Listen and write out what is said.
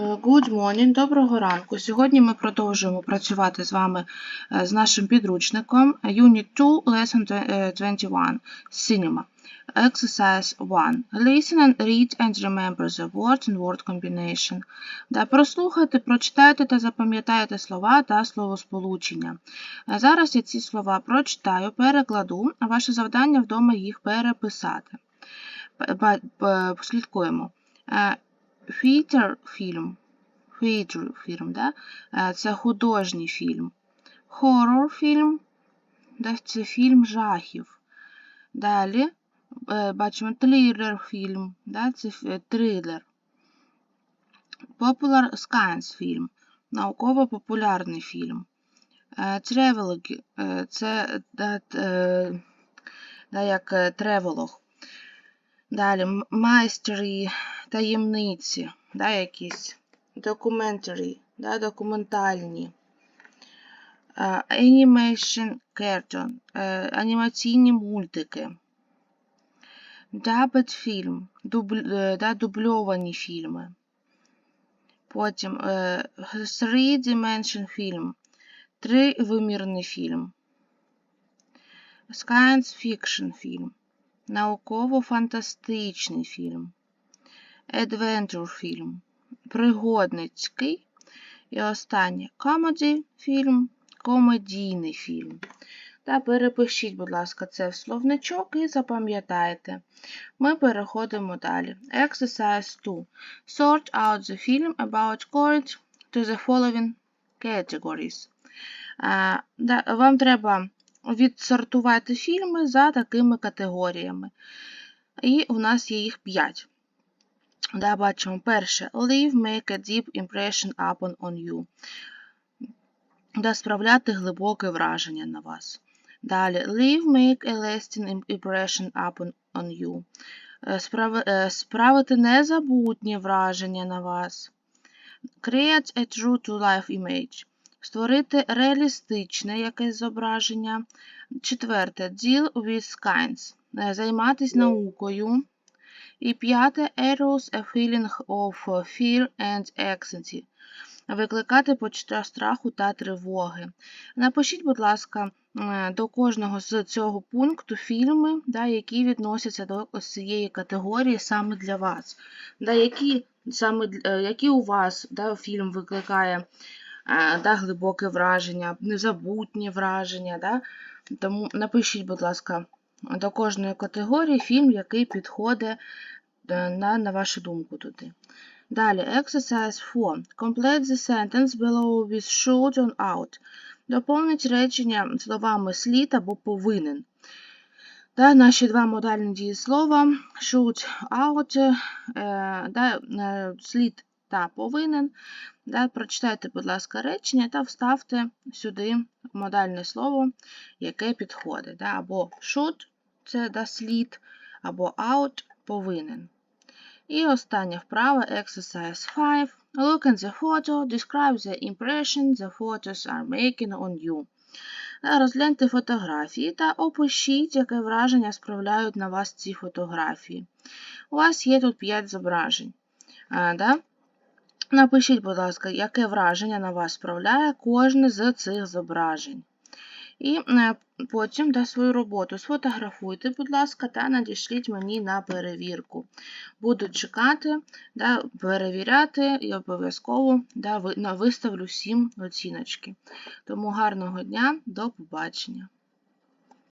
Good morning, доброго ранку. Сьогодні ми продовжуємо працювати з вами е, з нашим підручником Unit 2, Lesson е, 21, Cinema. Exercise 1. Listen and read and remember the words and word combination. Да, прослухайте, прочитайте та запам'ятайте слова та словосполучення. Е, Зараз я ці слова прочитаю, перекладу, а ваше завдання вдома їх переписати. П- Theater фільм. Theater фільм, да? Е, це художній фільм. Horror фільм, да? це фільм жахів. Далі е, бачимо трилер фільм, да? це е, трилер. Popular Science фільм, науково-популярний фільм. Е, це да, як тревелог. Далі майстері, таємниці, да, якісь documentary, да, документальні. Е, Animation cartoon, е, анімаційні мультики. Dubbed фільм, е, да, дубльовані фільми. Потім е, Three Dimension фільм, тривимірний фільм. Science fiction фільм, науково-фантастичний фільм. Adventure фільм, пригодницький. І останнє comedy фільм, комедійний фільм. Та перепишіть, будь ласка, це в словничок і запам'ятайте. Ми переходимо далі. Exercise 2. Sort out the film about according to the following categories. Да, Вам треба відсортувати фільми за такими категоріями. І у нас є їх 5. Да, бачимо перше. Leave make a deep impression upon on you. Да, справляти глибоке враження на вас. Далі. Leave make a lasting impression upon on you. Е, е, Справити незабутнє враження на вас. Create a true to life image. Створити реалістичне якесь зображення. Четверте. Deal with kinds. Е, Займатись наукою. І п'яте arouse a feeling of fear and anxiety. Викликати почуття страху та тривоги. Напишіть, будь ласка, е, до кожного з цього пункту фільми, да, які відносяться до цієї категорії саме для вас. Да, які, саме, е, які у вас да, фільм викликає да, глибоке враження, незабутнє враження. Да? Тому напишіть, будь ласка, до кожної категорії фільм, який підходить е, на, на вашу думку туди. Далі, exercise 4. Complete the sentence below with should on out. Доповніть речення словами слід або повинен. Да, наші два модальні дієслова should out, е, да, е, слід та повинен. Да, прочитайте, будь ласка, речення та вставте сюди модальне слово, яке підходить. Да, або should це да, слід, або out повинен. І остання вправа exercise 5. Look at the photo, describe the impression the photos are making on you. Розгляньте фотографії та опишіть, яке враження справляють на вас ці фотографії. У вас є тут 5 зображень. А, да? Напишіть, будь ласка, яке враження на вас справляє кожне з цих зображень. І е, потім да, свою роботу сфотографуйте, будь ласка, та надішліть мені на перевірку. Буду чекати, да, перевіряти і обов'язково да, виставлю всім оціночки. Тому гарного дня, до побачення.